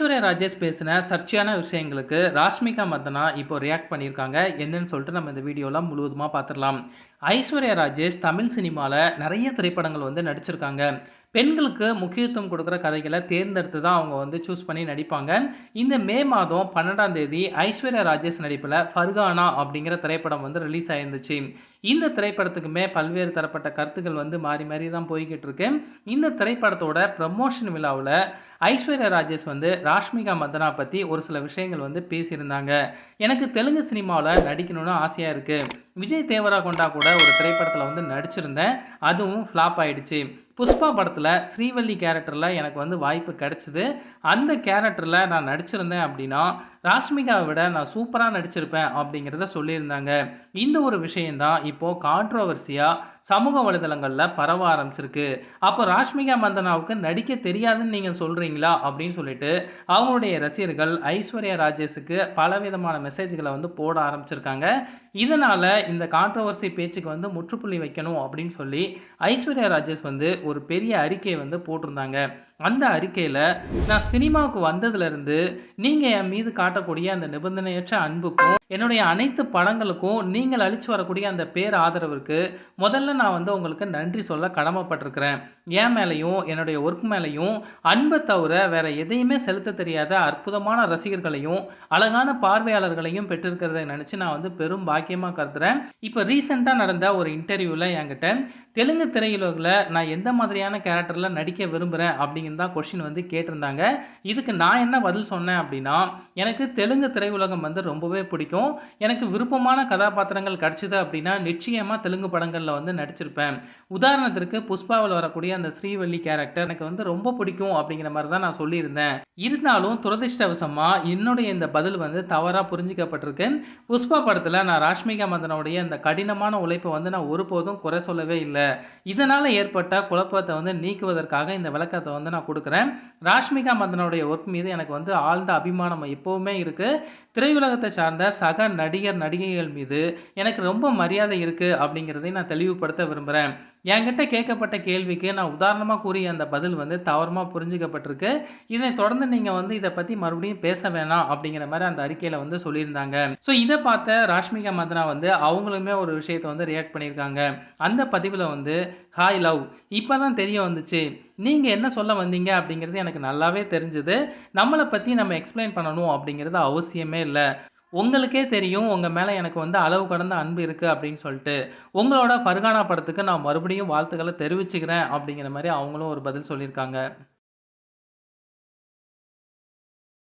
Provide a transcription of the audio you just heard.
ஐஸ்வர்யா ராஜேஷ் பேசின சர்ச்சையான விஷயங்களுக்கு ராஷ்மிகா மந்தனா இப்போ ரியாக்ட் பண்ணியிருக்காங்க. என்னன்னு சொல்லிட்டு நம்ம இந்த வீடியோலாம் முழுவதுமாக பார்த்துடலாம். ஐஸ்வர்யா ராஜேஷ் தமிழ் சினிமாவில் நிறைய திரைப்படங்கள் வந்து நடிச்சிருக்காங்க. பெண்களுக்கு முக்கியத்துவம் கொடுக்குற கதைகளை தேர்ந்தெடுத்து தான் அவங்க வந்து சூஸ் பண்ணி நடிப்பாங்க. இந்த மே மாதம் பன்னெண்டாம் தேதி ஐஸ்வர்யா ராஜேஷ் நடிப்பில் ஃபர்கானா அப்படிங்கிற திரைப்படம் வந்து ரிலீஸ் ஆயிருந்துச்சு. இந்த திரைப்படத்துக்குமே பல்வேறு தரப்பட்ட கருத்துக்கள் வந்து மாறி மாறி தான் போய்கிட்டு இருக்கு இந்த திரைப்படத்தோட ப்ரமோஷன் விழாவில் ஐஸ்வர்யா ராஜேஷ் வந்து ராஷ்மிகா மந்தனா பற்றி ஒரு சில விஷயங்கள் வந்து பேசியிருந்தாங்க. எனக்கு தெலுங்கு சினிமாவில் நடிக்கணும்னு ஆசையாக இருக்குது விஜய் தேவரா கொண்டா கூட ஒரு திரைப்படத்தில் வந்து நடிச்சிருந்தேன். அதுவும் ஃப்ளாப் ஆயிடுச்சு. புஷ்பா படத்தில் ஸ்ரீவள்ளி கேரக்டரில் எனக்கு வந்து வாய்ப்பு கிடச்சிது. அந்த கேரக்டரில் நான் நடிச்சிருந்தேன் அப்படின்னா ராஷ்மிகாவை விட நான் சூப்பராக நடிச்சிருப்பேன் அப்படிங்கிறத சொல்லியிருந்தாங்க. இந்த ஒரு விஷயந்தான் இப்போது கான்ட்ரவர்சியாக சமூக வலைதளங்களில் பரவ ஆரம்பிச்சிருக்கு. அப்போ ராஷ்மிகா மந்தனாவுக்கு நடிக்க தெரியாதுன்னு நீங்கள் சொல்கிறீங்களா அப்படின்னு சொல்லிட்டு அவங்களுடைய ரசிகர்கள் ஐஸ்வர்யா ராஜேஷுக்கு பலவிதமான மெசேஜ்களை வந்து போட ஆரம்பிச்சிருக்காங்க. இதனால் இந்த கான்ட்ரவர்சி பேச்சுக்கு வந்து முற்றுப்புள்ளி வைக்கணும் அப்படின்னு சொல்லி ஐஸ்வர்யா ராஜேஷ் வந்து ஒரு பெரிய அறிக்கையை வந்து போட்டிருந்தாங்க. அந்த அறிக்கையில் நான் சினிமாவுக்கு வந்ததுலேருந்து நீங்கள் என் மீது காட்டக்கூடிய அந்த நிபந்தனையற்ற அன்புக்கும் என்னுடைய அனைத்து படங்களுக்கும் நீங்கள் அழிச்சு வரக்கூடிய அந்த பேர் ஆதரவுக்கு முதல்ல நான் வந்து உங்களுக்கு நன்றி சொல்ல கடமைப்பட்டிருக்கிறேன். என் மேலேயும் என்னுடைய ஒர்க் மேலேயும் அன்பை தவிர வேறு எதையுமே செலுத்த தெரியாத அற்புதமான ரசிகர்களையும் அழகான பார்வையாளர்களையும் பெற்றிருக்கிறத நினச்சி நான் வந்து பெரும் பாக்கியமாக கருதுகிறேன் இப்போ ரீசெண்டாக நடந்த ஒரு இன்டர்வியூவில் என்கிட்ட தெலுங்கு திரையுலகில் நான் எந்த மாதிரியான கேரக்டரில் நடிக்க விரும்புகிறேன் அப்படிங்கிறது தான் கொஷின் வந்து கேட்டிருந்தாங்க. இதுக்கு நான் என்ன பதில் சொன்னேன் அப்படின்னா எனக்கு தெலுங்கு திரையுலகம் வந்து ரொம்பவே பிடிக்கும். எனக்கு விருப்பமான கதாபாத்திரங்கள் கிடச்சிது அப்படின்னா நிச்சயமாக தெலுங்கு படங்களில் வந்து நடிச்சிருப்பேன். உதாரணத்திற்கு புஷ்பாவில் வரக்கூடிய அந்த ஸ்ரீவள்ளி கேரக்டர் எனக்கு வந்து ரொம்ப பிடிக்கும் அப்படிங்கிற மாதிரி தான் நான் சொல்லியிருந்தேன். இருந்தாலும் துரதிர்ஷ்டவசமாக என்னுடைய இந்த பதில் வந்து தவறாக புரிஞ்சிக்கப்பட்டிருக்கு. புஷ்பா படத்தில் நான் ராஷ்மிகா மந்தனுடைய அந்த கடினமான உழைப்பை வந்து நான் ஒருபோதும் குறை சொல்லவே இல்லை. இதனால் ஏற்பட்ட குழப்பத்தை வந்து நீக்குவதற்காக இந்த விளக்கத்தை வந்து நான் கொடுக்குறேன். ராஷ்மிகா மந்தனுடைய ஒர்க் மீது எனக்கு வந்து ஆழ்ந்த அபிமானம் எப்போவுமே இருக்குது திரையுலகத்தை சார்ந்த சக நடிகர் நடிகைகள் மீது எனக்கு ரொம்ப மரியாதை இருக்குது அப்படிங்கிறதை நான் தெளிவுபடுத்த விரும்புகிறேன் என்கிட்ட கேட்கப்பட்ட கேள்விக்கு நான் உதாரணமாக கூறிய அந்த பதில் வந்து தவறமாக புரிஞ்சுக்கப்பட்டிருக்கு. இதை தொடர்ந்து நீங்கள் வந்து இதை பற்றி மறுபடியும் பேச வேணாம் அப்படிங்கிற மாதிரி அந்த அறிக்கையில் வந்து சொல்லியிருந்தாங்க. ஸோ இதை பார்த்த ராஷ்மிகா மந்தனா வந்து அவங்களுமே ஒரு விஷயத்தை வந்து ரியாக்ட் பண்ணியிருக்காங்க. அந்த பதிவில் வந்து ஹாய் லவ் இப்போ தான் தெரிய வந்துச்சு. நீங்கள் என்ன சொல்ல வந்தீங்க? அப்படிங்கிறது எனக்கு நல்லாவே தெரிஞ்சுது. நம்மளை பற்றி நம்ம எக்ஸ்பிளைன் பண்ணணும் அப்படிங்கிறது அவசியமே இல்லை. உங்களுக்கே தெரியும் உங்கள் மேலே எனக்கு வந்து அளவு கடந்த அன்பு இருக்குது அப்படின்னு சொல்லிட்டு. உங்களோட ஃபர்கானா படத்துக்கு நான் மறுபடியும் வாழ்த்துக்களை தெரிவிச்சுக்கிறேன் அப்படிங்கிற மாதிரி அவங்களும் ஒரு பதில் சொல்லியிருக்காங்க.